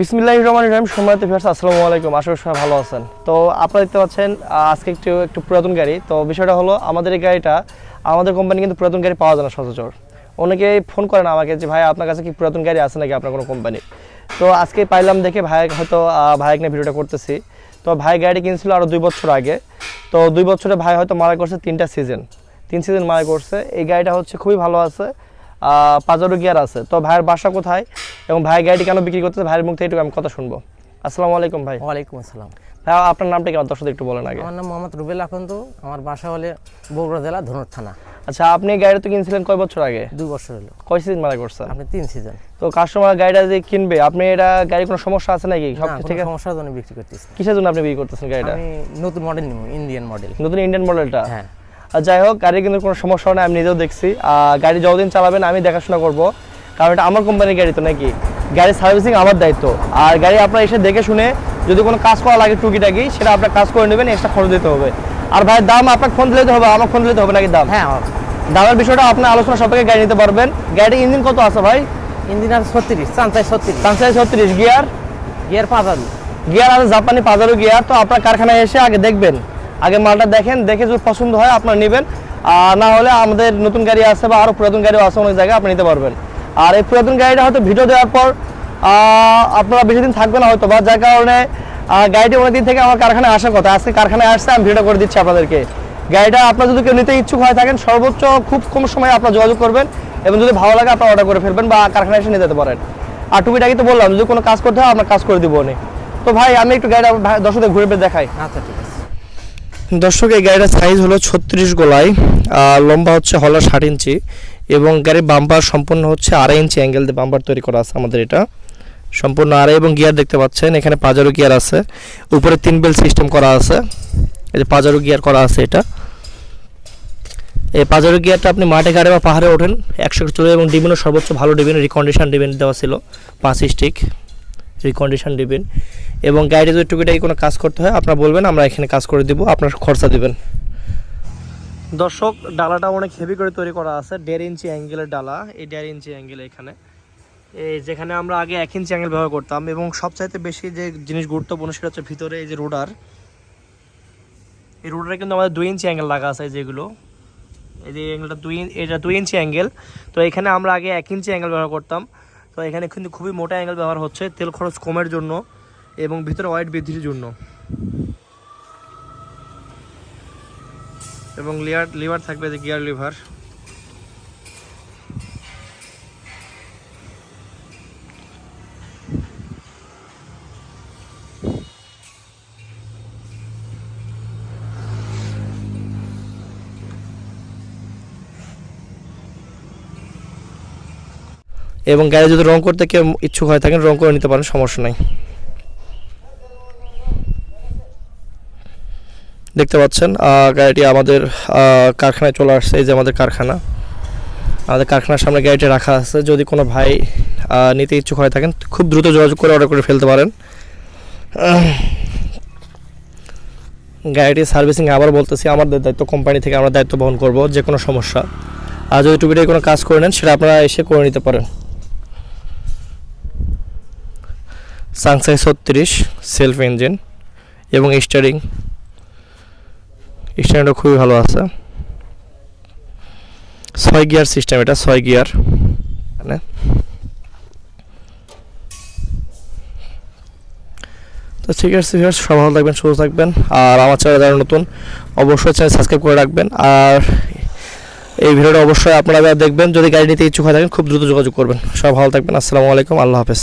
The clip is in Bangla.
বিসমিল্লাহ রহমান রহিম, সম্মানিত ভিউয়ার্স, আসসালামু আলাইকুম। আশা করি সবাই ভালো আছেন। তো আপনারা দেখতে পাচ্ছেন আজকে একটু একটু পুরাতন গাড়ি। তো বিষয়টা হলো, আমাদের এই গাড়িটা, আমাদের কোম্পানি কিন্তু পুরাতন গাড়ি পাওয়া যায় না, সচরাচর। অনেকে ফোন করেন আমাকে যে, ভাই, আপনার কাছে কি পুরাতন গাড়ি আছে নাকি আপনার কোনো কোম্পানি তো আজকে পাইলাম দেখে ভাই, হয়তো ভাইকে নিয়ে ভিডিওটা করতেছি। তো ভাই গাড়ি কিনছিল আরও দুই বছর আগে। তো দুই বছরে ভাই হয়তো মারা করছে তিনটা সিজন তিন সিজন মারা করছে এই গাড়িটা হচ্ছে খুবই ভালো আছে। পাজারো গিয়ার আছে। তো ভাইয়ের বাসা কোথায় এবং ভাই গাড়িটি কেন বিক্রি করতেছে ভাইয়ের মুখ থেকে আমি কথা শুনব। আসসালামু আলাইকুম ভাই। ওয়ালাইকুম আসসালাম। ভাই আপনার নামটা কি? দর্শকদের একটু বলেন আগে। আমার নাম মোহাম্মদ রুবেল আকন্দ আমার বাসা হলে বগুড়া জেলা ধনুর থানা। আচ্ছা আপনি গাড়ি তো কিনছিলেন কয় বছর আগে? দুই বছর হলো। কয় সিজন মারা করছে আপনি তিন সিজন তো কাস্টমার গাড়িটা যে কিনবে আপনি এটা গাড়ির কোনো সমস্যা আছে নাকি? সব ঠিক আছে? সমস্যার জন্য বিক্রি করতেছি। না। কিসের জন্য আপনি বিক্রি করতেছেন গাড়িটা? আমি নতুন মডেল নিব ইন্ডিয়ান মডেল নতুন ইন্ডিয়ান মডেলটা হ্যাঁ। যাই হোক গাড়ি কিন্তু কোনো সমস্যা নেই আমি নিজেও দেখছি। আর গাড়ি যতদিন চালাবেন আমি দেখাশোনা করব। কারণ এটা আমার কোম্পানির গাড়ি তো নাকি? গাড়ির সার্ভিসিং আমার দায়িত্ব। আর গাড়ি আপনার এসে দেখে শুনে যদি কোনো কাজ করা লাগে টুকিটাকি সেটা আপনার কাজ করে নেবেন এক্সট্রা খরচ দিতে হবে। আর ভাই দাম আপনার ফোন দিলে হবে আমার ফোন দিলে হবে নাকি দাম? হ্যাঁ দামের বিষয়টা আপনার আলোচনা সাপেক্ষে গাড়ি নিতে পারবেন। গাড়ির ইঞ্জিন কত আছে ভাই? ইঞ্জিনিয়ার ছত্রিশ চান্সাই ছত্রিশ। পাঁচশো ছত্রিশ গিয়ার গিয়ার পাঁচালু গিয়ার আছে জাপানি পাজারো গিয়ার তো আপনার কারখানায় এসে আগে দেখবেন। আগে মালটা দেখেন, দেখে যদি পছন্দ হয় আপনারা নেবেন। আর না হলে আমাদের নতুন গাড়ি আছে বা আরও পুরাতন গাড়িও আছে, অনেক জায়গায় আপনি নিতে পারবেন। আর এই পুরাতন গাড়িটা হয়তো ভিডিও দেওয়ার পর আপনারা বেশি দিন থাকবে না হয়তো বা, যার কারণে গাড়িটি অনেকদিন থেকে আমার কারখানায় আসার কথা। আজকে কারখানায় আসছে, আমি ভিডিও করে দিচ্ছি আপনাদেরকে। গাড়িটা আপনার যদি কেউ নিতে ইচ্ছুক হয়ে থাকেন, সর্বোচ্চ খুব কম সময়ে আপনার যোগাযোগ করবেন এবং যদি ভালো লাগে আপনার অর্ডার করে ফেলবেন বা কারখানায় এসে নিয়ে যেতে পারেন। আর টুপিটাকে তো বললাম, যদি কোনো কাজ করতে হয় আমরা কাজ করে দিব অনেক। তো ভাই, আমি একটু গাড়িটা দর্শকদের ঘুরে দেখাই। আচ্ছা ঠিক আছে। দর্শক, এই গাড়িটার সাইজ হলো ছত্রিশ আর লম্বা হচ্ছে হলো ষাট ইঞ্চি, এবং গাড়ির বাম্পার সম্পূর্ণ হচ্ছে আড়াই ইঞ্চি অ্যাঙ্গেল দিয়ে বাম্পার তৈরি করা আছে আমাদের এটা। সম্পূর্ণ আড়াই এবং গিয়ার দেখতে পাচ্ছেন, এখানে পাজারো গিয়ার আছে, উপরে তিন বেল সিস্টেম করা আছে, এই যে পাজারো গিয়ার করা আছে এটা। এই পাজারো গিয়ারটা আপনি মাঠে, ঘাটে বা পাহাড়ে ওঠেন, একশো চলে এবং ডিবিনও সর্বোচ্চ ভালো ডিবিন রিকন্ডিশন ডিবিন দেওয়া ছিল, পাঁচ স্টিক রিকন্ডিশন ডিবিন এবং গাড়িতে যদি টুকিটাকি কোনো কাজ করতে হয়, আপনারা বলবেন, আমরা এখানে কাজ করে দিব, আপনার খরচা দিবেন। দর্শক, ডালাটা অনেক হেভি করে তৈরি করা আছে। দেড় ইঞ্চি অ্যাঙ্গেলের ডালা, এই দেড় ইঞ্চি অ্যাঙ্গেল এখানে। এই যেখানে আমরা আগে এক ইঞ্চি অ্যাঙ্গেল ব্যবহার করতাম এবং সবচাইতে বেশি যে জিনিস গুরুত্বপূর্ণ সেটা হচ্ছে ভিতরে এই যে রোডার। এই রোডারে কিন্তু আমাদের দুই ইঞ্চি অ্যাঙ্গেল লাগা আছে যেগুলো। এই যে অ্যাঙ্গেলটা দুই এটা দুই ইঞ্চি অ্যাঙ্গেল তো এখানে আমরা আগে এক ইঞ্চি অ্যাঙ্গেল ব্যবহার করতাম। তো এখানে কিন্তু খুবই মোটা অ্যাঙ্গেল ব্যবহার হচ্ছে, তেল খরচ কমের জন্য এবং ভিতরে ওয়েট বৃদ্ধির জন্য। এবং লেয়ার লিভার থাকবে যে গিয়ার লিভার এবং গাড়ি যদি রং করতে কেউ ইচ্ছুক হয়ে থাকেন, রং করে নিতে পারেন, সমস্যা নাই। দেখতে পাচ্ছেন গাড়িটি আমাদের কারখানায় চলে আসছে, এই যে আমাদের কারখানা। আমাদের কারখানার সামনে গাড়িটি রাখা আছে। যদি কোনো ভাই নিতে ইচ্ছুক হয়ে থাকেন, খুব দ্রুত যোগাযোগ করে অর্ডার করে ফেলতে পারেন। গাড়িটি সার্ভিসিং আবার বলতেছি, আমাদের দায়িত্ব কোম্পানি থেকে আমরা দায়িত্ব বহন করব, যে কোনো সমস্যা। আর যদি টুপিটাই কোনো কাজ করে নেন, সেটা আপনারা এসে করে নিতে পারেন। সাংসাই ছত্রিশ সেলফ ইঞ্জিন এবং স্টারিং স্ট্যান্ডও খুবই ভালো আছে। ছয় গিয়ার সিস্টেম এটা ছয় গিয়ার মানে তো ঠিক আছে viewers, সবাই ভালো থাকবেন সুস্থ থাকবেন। আর আমার চ্যানেল যারা নতুন অবশ্যই চ্যানেল সাবস্ক্রাইব করে রাখবেন। আর এই ভিডিওটা অবশ্যই আপনারা দেখবেন যদি গাড়ি নিতে ইচ্ছুক হয়ে থাকেন খুব দ্রুত যোগাযোগ করবেন। সব ভালো থাকবেন আসসালামু আলাইকুম আল্লাহ হাফেজ।